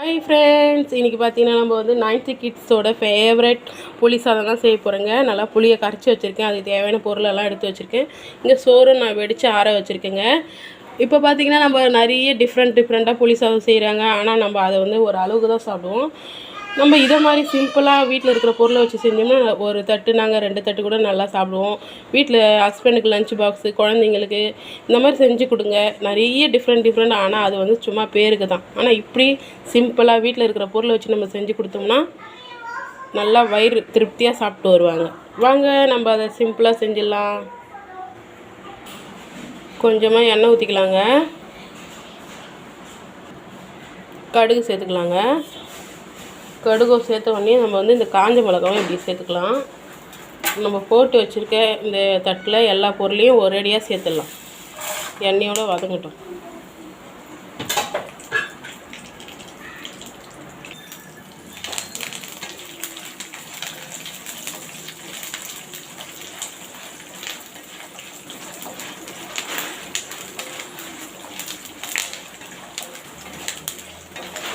Hi friends இன்றைக்கி பார்த்தீங்கன்னா நம்ம வந்து நைன்த்து கிட்ஸோட ஃபேவரட் புளி சாதம் தான் செய்ய போகிறேங்க நல்லா புளியை கரைச்சி வச்சுருக்கேன். அதுக்கு தேவையான பொருளெல்லாம் எடுத்து வச்சுருக்கேன். இங்கே சோறு நான் வெடித்து ஆற வச்சுருக்கேங்க. இப்போ பார்த்தீங்கன்னா நம்ம நிறைய டிஃப்ரெண்ட் டிஃப்ரெண்ட்டாக புளி சாதம் செய்கிறாங்க ஆனால் நம்ம அதை வந்து ஒரு அளவுக்கு தான் சாப்பிடுவோம். நம்ம இதை மாதிரி சிம்பிளாக வீட்டில் இருக்கிற பொருளை வச்சு செஞ்சோம்னா ஒரு தட்டு நாங்கள் ரெண்டு தட்டு கூட நல்லா சாப்பிடுவோம். வீட்டில் ஹஸ்பண்டுக்கு லஞ்ச் பாக்ஸு குழந்தைங்களுக்கு இந்த மாதிரி செஞ்சு கொடுங்க. நிறைய டிஃப்ரெண்ட் டிஃப்ரெண்ட் ஆனால் அது வந்து சும்மா பேருக்கு தான். ஆனால் இப்படி சிம்பிளாக வீட்டில் இருக்கிற பொருளை வச்சு நம்ம செஞ்சு கொடுத்தோம்னா நல்லா வயிறு திருப்தியாக சாப்பிட்டு வருவாங்க. வாங்க நம்ம அதை சிம்பிளாக செஞ்சிடலாம். கொஞ்சமாக எண்ணெய் ஊற்றிக்கலாங்க கடுகு சேர்த்துக்கலாங்க. கடுகை சேர்த்த உடனே நம்ம வந்து இந்த காஞ்ச மிளகாவும் இப்படி சேர்த்துக்கலாம். நம்ம போட்டு வச்சுருக்க இந்த தட்டில் எல்லா பொருளையும் ஒரேடியாக சேர்த்துடலாம். எண்ணெயோடு வதங்கட்டும்.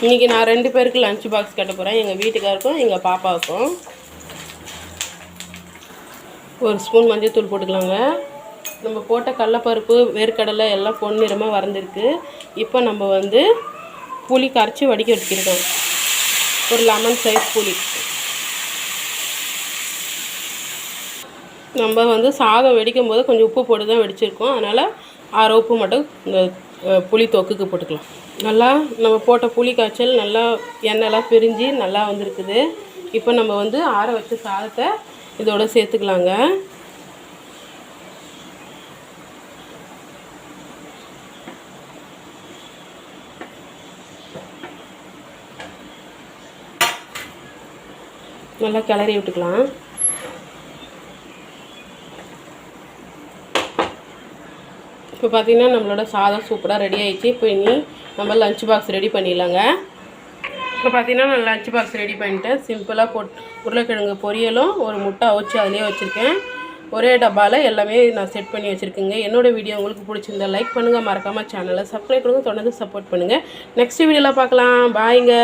இன்றைக்கி நான் ரெண்டு பேருக்கு லஞ்ச் பாக்ஸ் கட்ட போகிறேன் எங்கள் வீட்டுக்காருக்கும் எங்கள் பாப்பாவுக்கும். ஒரு ஸ்பூன் மஞ்சள் தூள் போட்டுக்கலாங்க. நம்ம போட்ட கடலப்பருப்பு வேர்க்கடலை எல்லாம் பொன்னிறமாக வறந்துருக்கு. இப்போ நம்ம வந்து புளி கரைச்சி வடிக்க வச்சுருக்கோம் ஒரு லெமன் சைஸ் புளி. நம்ம வந்து சாதம் வெடிக்கும் போது கொஞ்சம் உப்பு போட்டு தான் வெடிச்சிருக்கோம். அதனால் அரை உப்பு மட்டும் இந்த புளி தொக்குக்கு போட்டுக்கலாம். நல்லா நம்ம போட்ட புளி காய்ச்சல் நல்லா எண்ணெய்லாம் பிரிஞ்சு நல்லா வந்திருக்குது. இப்போ நம்ம வந்து ஆற வச்ச சாதத்தை இதோட சேர்த்துக்கலாங்க. நல்லா கிளறி விட்டுக்கலாம். இப்போ பார்த்தீங்கன்னா நம்மளோட சாதம் சூப்பராக ரெடி ஆகிடுச்சு இப்போ இனி நம்ம லஞ்ச் பாக்ஸ் ரெடி பண்ணிடலாங்க. இப்போ பார்த்தீங்கன்னா நான் லஞ்ச் பாக்ஸ் ரெடி பண்ணிட்டேன். சிம்பிளாக போட் உருளைக்கிழங்கு பொரியலும் ஒரு முட்டை அவிச்சு அதிலே வச்சுருக்கேன். ஒரே டப்பாவில் எல்லாமே நான் செட் பண்ணி வச்சுருக்கேங்க. என்னோடய வீடியோ உங்களுக்கு பிடிச்சிருந்தா லைக் பண்ணுங்கள் மறக்காமல் சேனலை சப்ஸ்கிரைப் பண்ணுங்கள் தொடர்ந்து சப்போர்ட் பண்ணுங்கள் நெக்ஸ்ட் வீடியோவில் பார்க்கலாம். பாய்ங்க